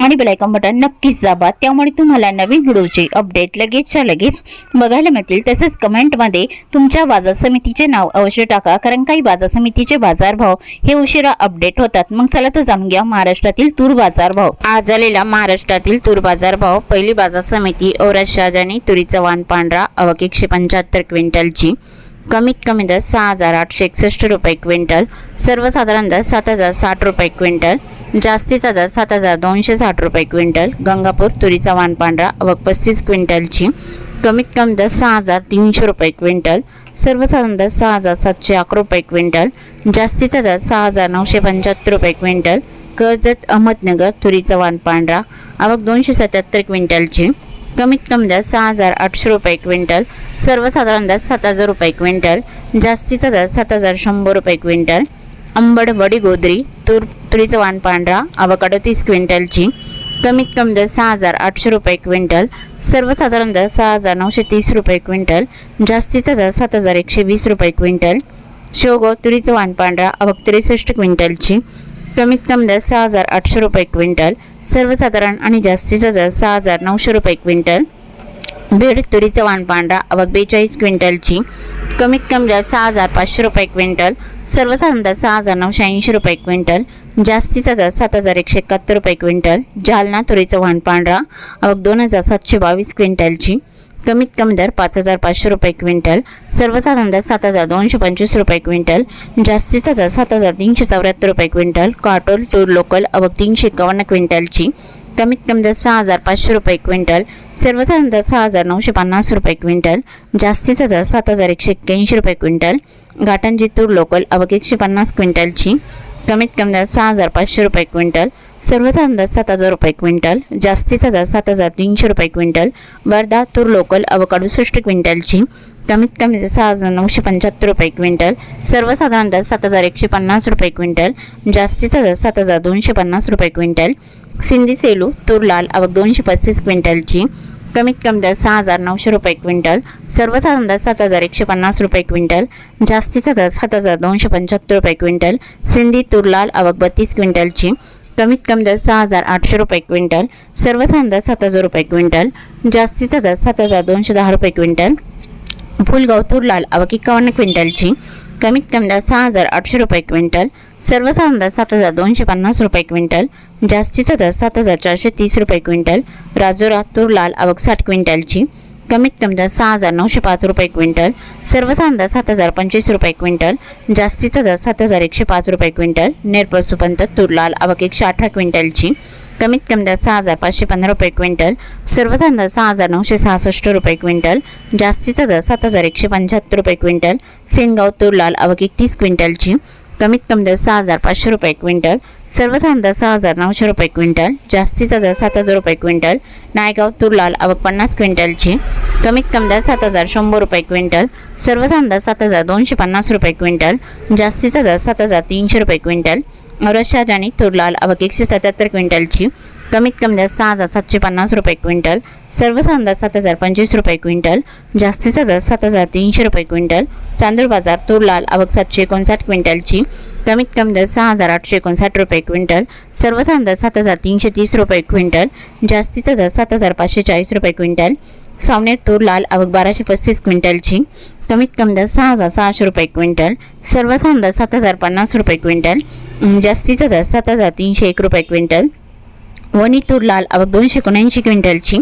आणि bell icon button नक्कीच दाबा. त्यामुळे तुम्हाला नवीन व्हिडिओचे अपडेट लगेचच्या लगेच बघायला मिळतील. तसेच कमेंटमध्ये तुमच्या बाजार समितीचे नाव अवश्य टाका कारण काही बाजार समितीचे बाजारभाव हे उशिरा अपडेट होतात. मग चला तर जाणून घ्या महाराष्ट्रातील तूर बाजारभाव आज झालेला महाराष्ट्रातील तूर बाजारभाव पहिली बाजार समिती औरत शहाजानी तुरीचा वाण पांढरा अवक एकशे पंच्याहत्तर क्विंटलची. कमीत कमी दर सहा हजार आठशे एकसष्ट रुपये क्विंटल. सर्वसाधारण दर सात हजार साठ रुपये क्विंटल. जास्तीचा दर सात हजार दोनशे साठ रुपये क्विंटल गंगापूर तुरीचा वाण पांढरा व पस्तीस क्विंटलची. कमीत कमी दर सहा हजार तीनशे रुपये क्विंटल सर्वसाधारण दर सहा हजार सातशे अकरा रुपये क्विंटल जास्तीचा दर सहा हजार नऊशे पंच्याहत्तर रुपये क्विंटल कर्जत अहमदनगर तुरीचा वाण पांढरा आवक दोनशे सत्याहत्तर क्विंटलची. कमीत कमी दर सहा हजार आठशे रुपये क्विंटल सर्वसाधारण दर सात हजार रुपये क्विंटल जास्तीचा दर सात हजार शंभर रुपये क्विंटल अंबड बडी गोदरी तूर तुरीचं वाण पांढरा अवकाडो तीस क्विंटलची कमीत कमी दर सहा हजार आठशे रुपये क्विंटल सर्वसाधारण दर सहा हजार नऊशे तीस रुपये क्विंटल जास्तीचा दर सात हजार एकशे वीस रुपये क्विंटल शेवगाव तुरीचं वाण पांढरा अवक त्रेसष्ट क्विंटलची कमीत कमी दर सहा हजार आठशे रुपये क्विंटल सर्वसाधारण आणि जास्तीचा दर सहा हजार नऊशे रुपये क्विंटल बीड तुरीचं वाण पांढरा अवक बेचाळीस क्विंटलची कमीत कमी दर सहा हजार पाचशे रुपये क्विंटल सर्वसाधारण दर सहा हजार नऊशे ऐंशी रुपये क्विंटल जास्तीचा दर सात हजार एकशे एकाहत्तर रुपये क्विंटल जालना तुरीचं वाण पांढरा अवघ दोन हजार सातशे बावीस क्विंटलची कमीत कमी दर पाच हजार पाचशे रुपये क्विंटल सर्वसाधारण दर सात हजार दोनशे पंचवीस रुपये क्विंटल जास्तीचा दर सात हजार तीनशे चौऱ्याहत्तर रुपये क्विंटल काटोल तूर लोकल अवघ तीनशे एकावन्न क्विंटलची कमीत कमी दर सहा हजार पाचशे रुपये क्विंटल सर्वसाधारण दर सहा हजार नऊशे पन्नास रुपये क्विंटल जास्तीचा दर सात हजार एकशे एक्क्याऐंशी रुपये क्विंटल घाटंजी तूर लोकल अवघ एकशे पन्नास क्विंटलची कमीत कमी दर सहा हजार पाचशे रुपये क्विंटल सर्वचा अंदाज सात हजार रुपये क्विंटल जास्तीचा दर सात हजार तीनशे रुपये क्विंटल वर्धा तूर लोकल अवकाडू अडुसष्ट क्विंटलची कमीत कमी सहा हजार नऊशे पंच्याहत्तर रुपये क्विंटल सर्वसाधारण दर सात हजार एकशे पन्नास रुपये क्विंटल जास्तीचा दर सात हजार दोनशे पन्नास रुपये क्विंटल सिंधी सेलू तूर लाल आवक दोनशे पस्तीस क्विंटलची कमीत कमी दर सहा हजार नऊशे रुपये क्विंटल सर्वसाधारण दर सात हजार एकशे पन्नास रुपये क्विंटल जास्तीचा दर सात हजार दोनशे पंच्याहत्तर रुपये क्विंटल सिंधी तूर लाल आवक बत्तीस क्विंटलची कमीत कमी दर सहा हजार आठशे रुपये क्विंटल सर्वसाधारण दर सात हजार रुपये क्विंटल जास्तीचा दर सात हजार दोनशे दहा रुपये क्विंटल फुलगाव तूर लाल एक्कावन्न क्विंटलची कमीत कमी दर सहा हजार आठशे रुपये क्विंटल सर्वसाधारण दर सात हजार दोनशे पन्नास रुपये क्विंटल जास्तीचा दर सात हजार चारशे तीस रुपये क्विंटल राजोरा तुरलाल लाल साठ क्विंटलची कमीत कमी दर सहा हजार नऊशे पाच रुपये क्विंटल सर्वसाधारण दर सात हजार पंचवीस रुपये क्विंटल जास्तीचा दर सात हजार एकशे पाच रुपये क्विंटल नेरपळ सुपंत तूर लाल एकशे अठरा क्विंटलची कमीत कमी दर सहा हजार पाचशे पंधरा रुपये क्विंटल सर्वसाधारण दर सहा हजार नऊशे सहासष्ट रुपये क्विंटल जास्तीचा दर सात हजार एकशे पंच्याहत्तर रुपये क्विंटल सेनगाव तूर लाल एकतीस क्विंटलची कमीत कमी दर सहा हजार पाचशे रुपये क्विंटल सर्वसाधारण दर सहा हजार नऊशे रुपये क्विंटल जास्तीचा दर सात हजार रुपये क्विंटल नायगाव तूर लाल पन्नास क्विंटलची कमीत कमी दर सात हजार शंभर रुपये क्विंटल सर्वसाधारण दर सात हजार दोनशे पन्नास रुपये क्विंटल जास्तीचा दर सात हजार तीनशे रुपये क्विंटल औरत शाहजानी तूर लाल अवघ एकशे सत्याहत्तर क्विंटलची कमीत कमी दर सहा हजार सातशे पन्नास रुपये क्विंटल सर्वसाधारण दर सात हजार पंचवीस रुपये क्विंटल जास्तीचा दर सात हजार तीनशे रुपये क्विंटल चांदूर बाजार तूर लाल अवघ सातशे एकोणसाठ क्विंटलची कमीत कमी दर सहा हजार आठशे एकोणसाठ रुपये क्विंटल सर्वसाधारण दर सात हजार तीनशे तीस रुपये क्विंटल जास्तीचा दर सात हजार पाचशे चाळीस रुपये क्विंटल सावनेर तूर लाल अवघ बाराशे पस्तीस क्विंटलची कमीत कमी दर सहा हजार सहाशे रुपये क्विंटल सर्वसाधारण दर सात हजार पन्नास रुपये क्विंटल अं, जास्तीचा दर सात हजार तीनशे एक रुपये क्विंटल वणी तूर लाल अवघ दोनशे एकोणऐंशी क्विंटलची.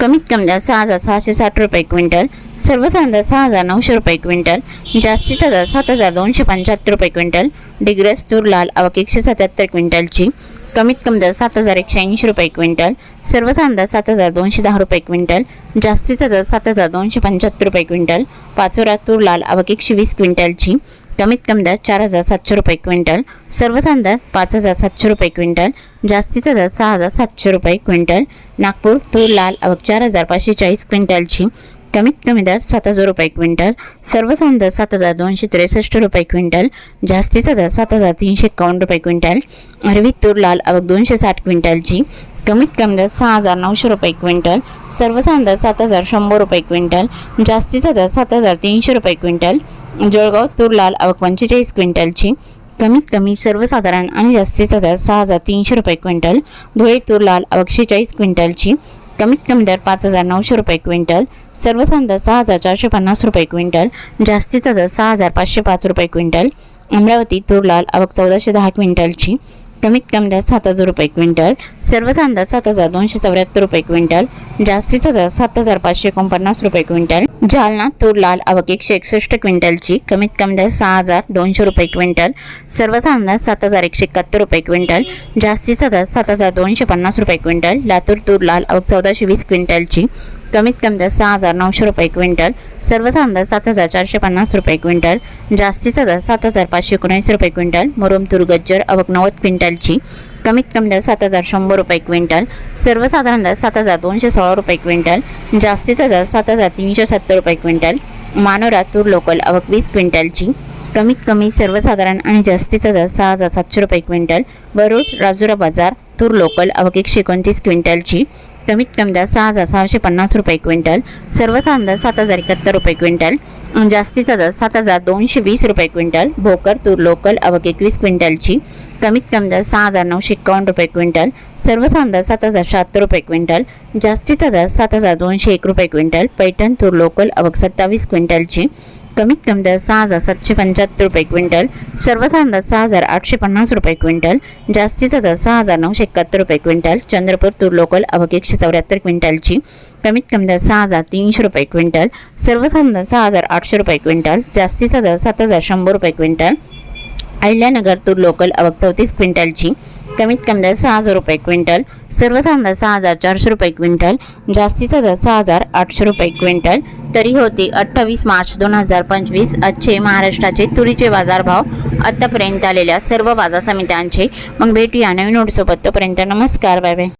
कमीत कमी दर सहा हजार सहाशे साठ रुपये क्विंटल. सर्वसाधारण दर सहा हजार नऊशे रुपये क्विंटल. जास्तीचा दर सात हजार दोनशे पंच्याहत्तर रुपये क्विंटल. डिग्रस तूर लाल अवक एकशे सत्याहत्तर क्विंटलची. कमीत कमी दर सात हजार एकशे ऐंशी रुपये क्विंटल. सर्वसाधारण दर सात हजार दोनशे दहा रुपये क्विंटल. जास्तीचा दर सात हजार दोनशे पंच्याहत्तर रुपये क्विंटल. पाचोरा तूर लाल आवक एकशे वीस क्विंटलची. कमीत कमी दर चार हजार सातशे रुपये क्विंटल सर्वसाधारण दर पाच हजार सातशे रुपये क्विंटल जास्तीचा दर सहा हजार सातशे रुपये क्विंटल नागपूर तूर लाल अवघ चार हजार पाचशे चाळीस क्विंटलची कमीत कमी दर सात हजार रुपये क्विंटल सर्वसाधारण दर सात हजार दोनशे त्रेसष्ट रुपये क्विंटल जास्तीचा दर सात हजार तीनशे एकावन्न रुपये क्विंटल अरवी तूर लाल अवघ दोनशे साठ क्विंटलची कमीत कमी दर सहा हजार नऊशे रुपये क्विंटल सर्वसाधारण दर सात हजार शंभर रुपये क्विंटल जास्तीचा दर सात हजार तीनशे रुपये क्विंटल जळगाव तूर लाल अवघ पंचेचाळीस क्विंटलची कमीत कमी सर्वसाधारण आणि जास्तीचा दर सहा हजार तीनशे रुपये क्विंटल धुळे तूर लाल अवघ शेचाळीस क्विंटलची कमीत कमी दर पाच हजार नऊशे रुपये क्विंटल सर्वसाधारण दर सहा हजार चारशे पन्नास रुपये क्विंटल जास्तीचा दर सहा हजार पाचशे पाच रुपये क्विंटल अमरावती तुरलाल आवक चौदाशे दहा क्विंटलची कमीत कमी दर सात हजार रुपये क्विंटल सर्वसाधारण अंदाज सात हजार दोनशे चौऱ्याहत्तर रुपये क्विंटल जास्तीचा दर सात हजार पाचशे एकोणपन्नास रुपये क्विंटल जालना तूर लाल आवक एकशे एकसष्ट क्विंटलची कमीत कमी दर सहा हजार दोनशे रुपये क्विंटल सर्वसाधारण अंदाज सात हजार एकशे एकाहत्तर रुपये क्विंटल जास्तीचा दर सात हजार दोनशे पन्नास रुपये क्विंटल लातूर तूर लाल आवक चौदाशे वीस क्विंटलची कमीत कमी दर सहा हजार नऊशे रुपये क्विंटल सर्वसाधारण दर सात हजार चारशे पन्नास रुपये क्विंटल जास्तीचा दर सात हजार पाचशे एकोणीस रुपये क्विंटल मुरुम तूर गज्जर आवक नव्वद क्विंटलची कमीत कमी दर सात हजार शंभर रुपये क्विंटल सर्वसाधारण दर सात हजार दोनशे सोळा रुपये क्विंटल जास्तीचा दर सात हजार तीनशे सत्तर रुपये क्विंटल मानोरा तूर लोकल आवक वीस क्विंटलची कमीत कमी सर्वसाधारण आणि जास्तीचा दर सहा हजार सातशे रुपये क्विंटल वरुड राजुरा बाजार तूर लोकल आवक एकशे एकोणतीस क्विंटलची कमीत कमी दर सहा हजार सहाशे पन्नास रुपये क्विंटल सर्वसाधारण दर सात हजार एकाहत्तर रुपये क्विंटल जास्तीचा दर सात हजार दोनशे वीस रुपये क्विंटल भोकर तूर लोकल अवक एकवीस क्विंटलची कमीत कमी दर सहा हजार नऊशे एकावन्न रुपये क्विंटल सर्वसाधारण दर सात हजार शहात्तर रुपये क्विंटल जास्तीचा दर सात हजार दोनशे एक रुपये क्विंटल पैठण तूर लोकल आवक सत्तावीस क्विंटलची कमीत कमी दर सहा हजार सातशे पंच्याहत्तर रुपये क्विंटल सर्वसाधारण दर सहा हजार आठशे पन्नास रुपये क्विंटल जास्तीचा दर सहा हजार नऊशे एकाहत्तर रुपये क्विंटल चंद्रपूर तूर लोकल आवक एकशे चौऱ्याहत्तर क्विंटलची कमीत कमी दर सहा हजार तीनशे रुपये क्विंटल सर्वसाधारण दर सहा हजार आठशे रुपये क्विंटल जास्तीचा दर सात हजार शंभर रुपये क्विंटल अहिल्यानगर तूर लोकल अवघ चौतीस क्विंटलची कमीत कमी दर सहा हजार रुपये क्विंटल सर्वसाधारण दर सहा हजार चारशे रुपये क्विंटल जास्तीचा दर सहा हजार आठशे रुपये क्विंटल. तरी होते अठ्ठावीस मार्च दोन हजार पंचवीस आजचे महाराष्ट्राचे तुरीचे बाजारभाव आत्तापर्यंत आलेल्या सर्व बाजार समित्यांचे. मग भेटूया नवीन नोटसोबत तोपर्यंत नमस्कार बाय बाय.